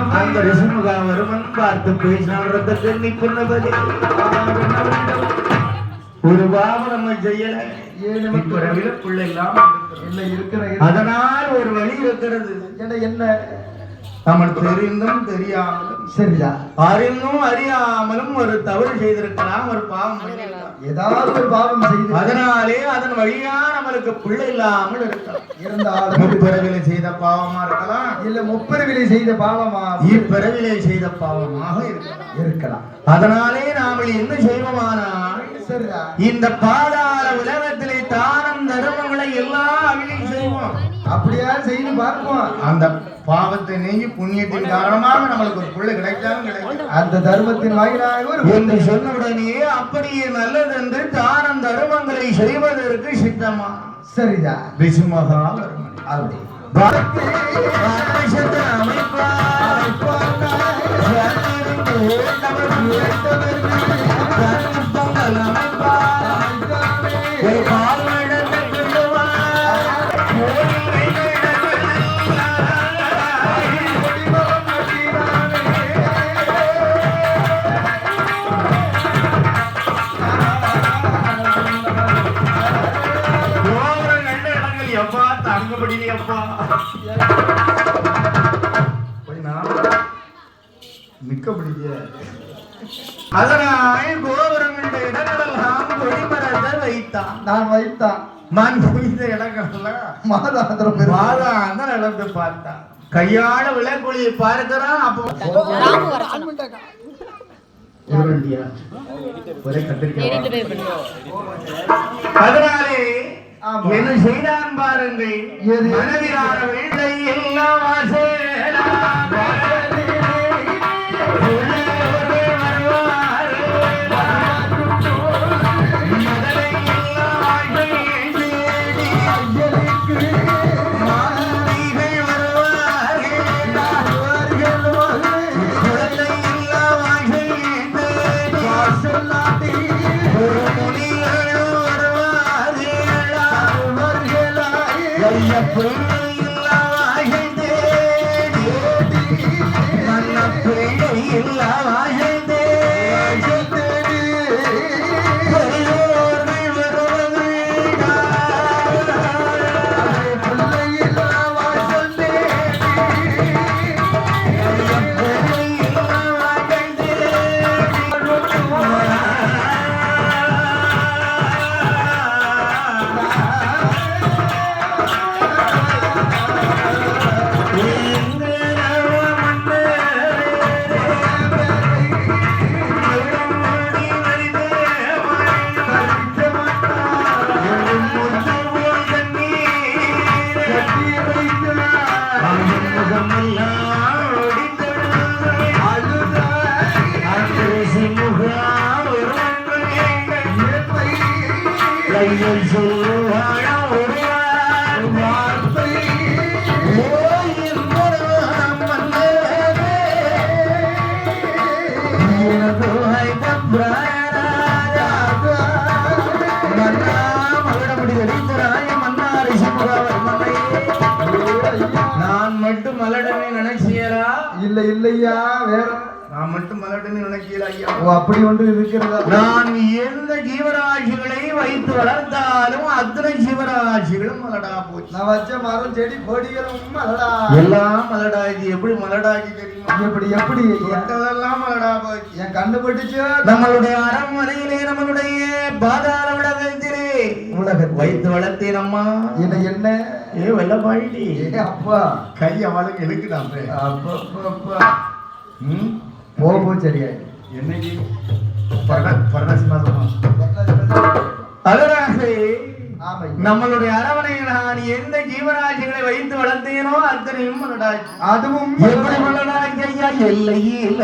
சிமுகாவருமன் பார்த்து பேசினால் ரத்தத்தை நீ புன்னபதி ஒரு பாவம் செய்யல. என்ன அதனால் ஒரு வழி இருக்கிறது. என்ன? நம்ம தெரிந்தும் தெரியாமலும். சரிதா. அறிந்தும் அறியாமலும் ஒரு தவறு செய்திருக்கலாம் ஒரு பாவம். ஏதாவது ஒரு பாவம் செய்து அதனாலே அதன் வழியா நம்மளுக்கு பிள்ளை இல்லாமல் இருக்கலாம். இருந்தாலும் முற்பிறவிலே செய்த பாவமா இருக்கலாம். இல்ல முப்பெருவிலை செய்த பாவமா இப்பிறவிலே செய்த பாவமாக இருக்கலாம். இருக்கலாம். அதனாலே நாம என்ன செய்வோமானால் இந்த பாதாள உலகத்திலே தானம் தர்மங்களை எல்லாம் அப்படியா செய்து பார்ப்போம் அந்த பாவத்தை நீங்கி புண்ணியத்தின் காரணமாக நம்மளுக்கு ஒரு பிள்ளை கிடைச்சாலும் கிடைக்கும் அந்த தர்மத்தின் வாயிலாக என்று சொன்னவுடனே அப்படியே நல்லது என்று தானம் தர்மங்களை செய்வதற்கு சித்தமா? சரிதா. விசுமகா அப்படி ஆகாசத்தை தங்கபடி அப்பா போய் நான் மிக்க பிடிக்க. அதனால் கோபுரங்களுடைய இடங்களெல்லாம் கொடிமரத்தை வைத்தான். நான் வைத்தான். மண் புரிந்த இடங்கள்லாம் மாதாந்திரம் பெரும் மாதா அந்த நடந்து பார்த்தான். கையால விளைக்குழியை பார்க்கிறான் அப்போ ஒரு கத்திரிக்காய் அதனாலே. என்ன செய்தான் பாருங்கள்? மனதிலான வெள்ளை எல்லாம் வாசேலா. friend. நான் மட்டும் மலடமே நினைச்சியரா இல்ல இல்லையா? வேற நான் மட்டும் மலடனை நினைக்கல ஐயா ஓ அப்படி ஒன்று இருக்கிறதா? நான் எந்த ஜீவராசிகளை வைத்து வளர்த்தாலும் அத்தனை ஜீவராசிகளும் மலடா போச்சு. நான் வச்ச மரம் செடி கொடிகளும் மலடா. எல்லாம் மலடா. இது எப்படி மலடாக்கி தெரியுமா? எப்படி எப்படி? தொட்டதெல்லாம் மலடா போச்சு. என் கண்ணு பட்டுச்சு. நம்மளுடைய அரண்மனையிலே நம்மளுடைய பாதாள உலகத்திலே உலகத்தில். வைத்து வளர்த்தேன் அம்மா. என்ன என்ன? ஏ வெள்ளப்பாடி ஏ அப்பா. கை அவளுக்கு இழுக்குதான் அப்பா, அப்பா, அப்பா. ம்? போ போ சரியா என்னைக்கு ஆமா. நம்மளுடைய அரவணையை நான் எந்த ஜீவராசிகளை வைத்து வளர்த்தேனோ அத்தனையும் அதுவும் எப்படி ஐயா எல்லையில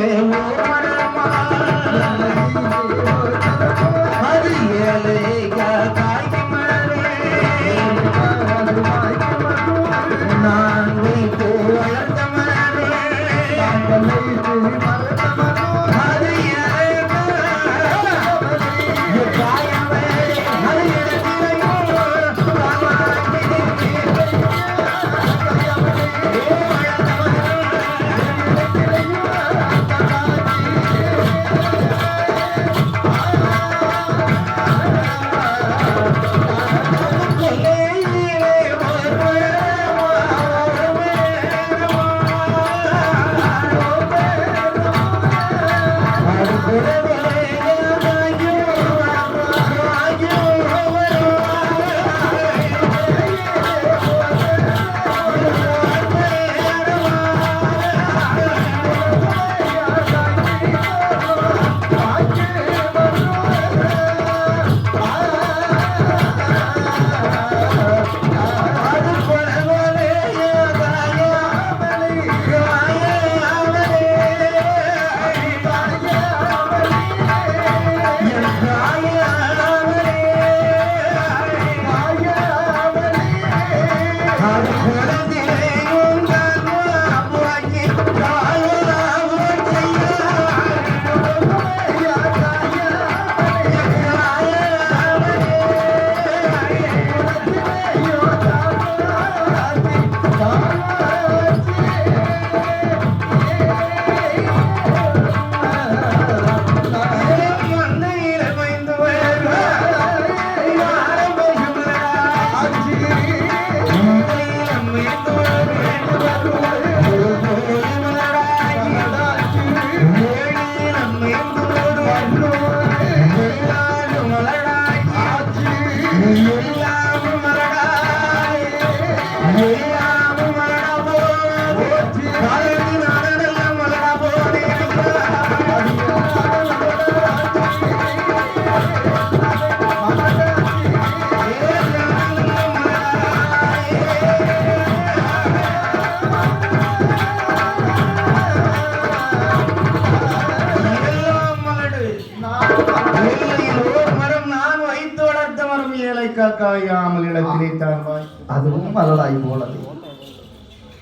காக்காயாமல் இடத்திலே தான் வாய் அதுவும் மலராய் போனது.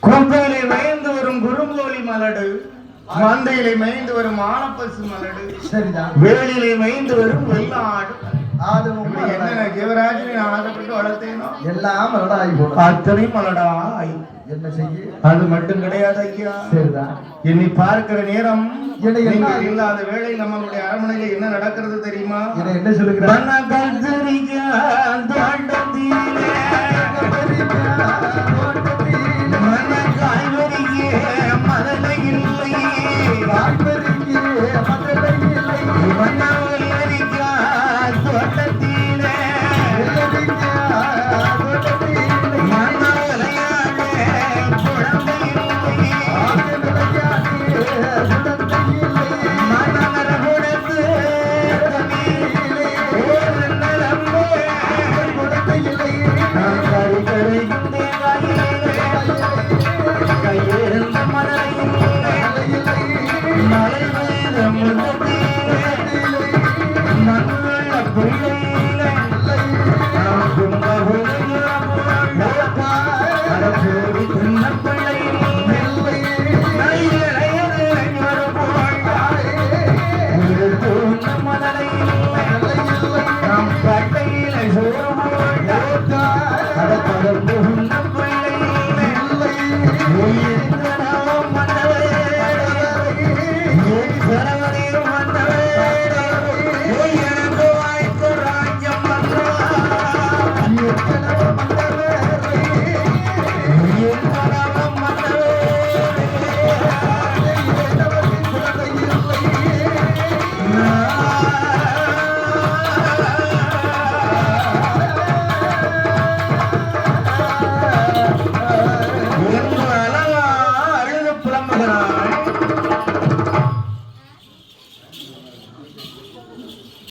கும்பையிலே மயந்து வரும் குறும்போலி மலடு மந்தையிலே மயந்து வரும் ஆனப்பசு மலடு சரிதான். வேலிலே மயந்து வரும் வெள்ளாடு. அதுவும் என்ன. ஜீவராஜனை ஆசைப்பட்டு வளர்த்தேனோ? எல்லாம் மலராய் போனது. அத்தனை மலடா ஆய். என்ன செய்ய? அது மட்டும் கிடையாது ஐயா. சரிதான் என்னை பார்க்கிற நேரம் இல்லாத வேளை நம்மளுடைய அரண்மனையில என்ன நடக்கிறது தெரியுமா? என்ன என்ன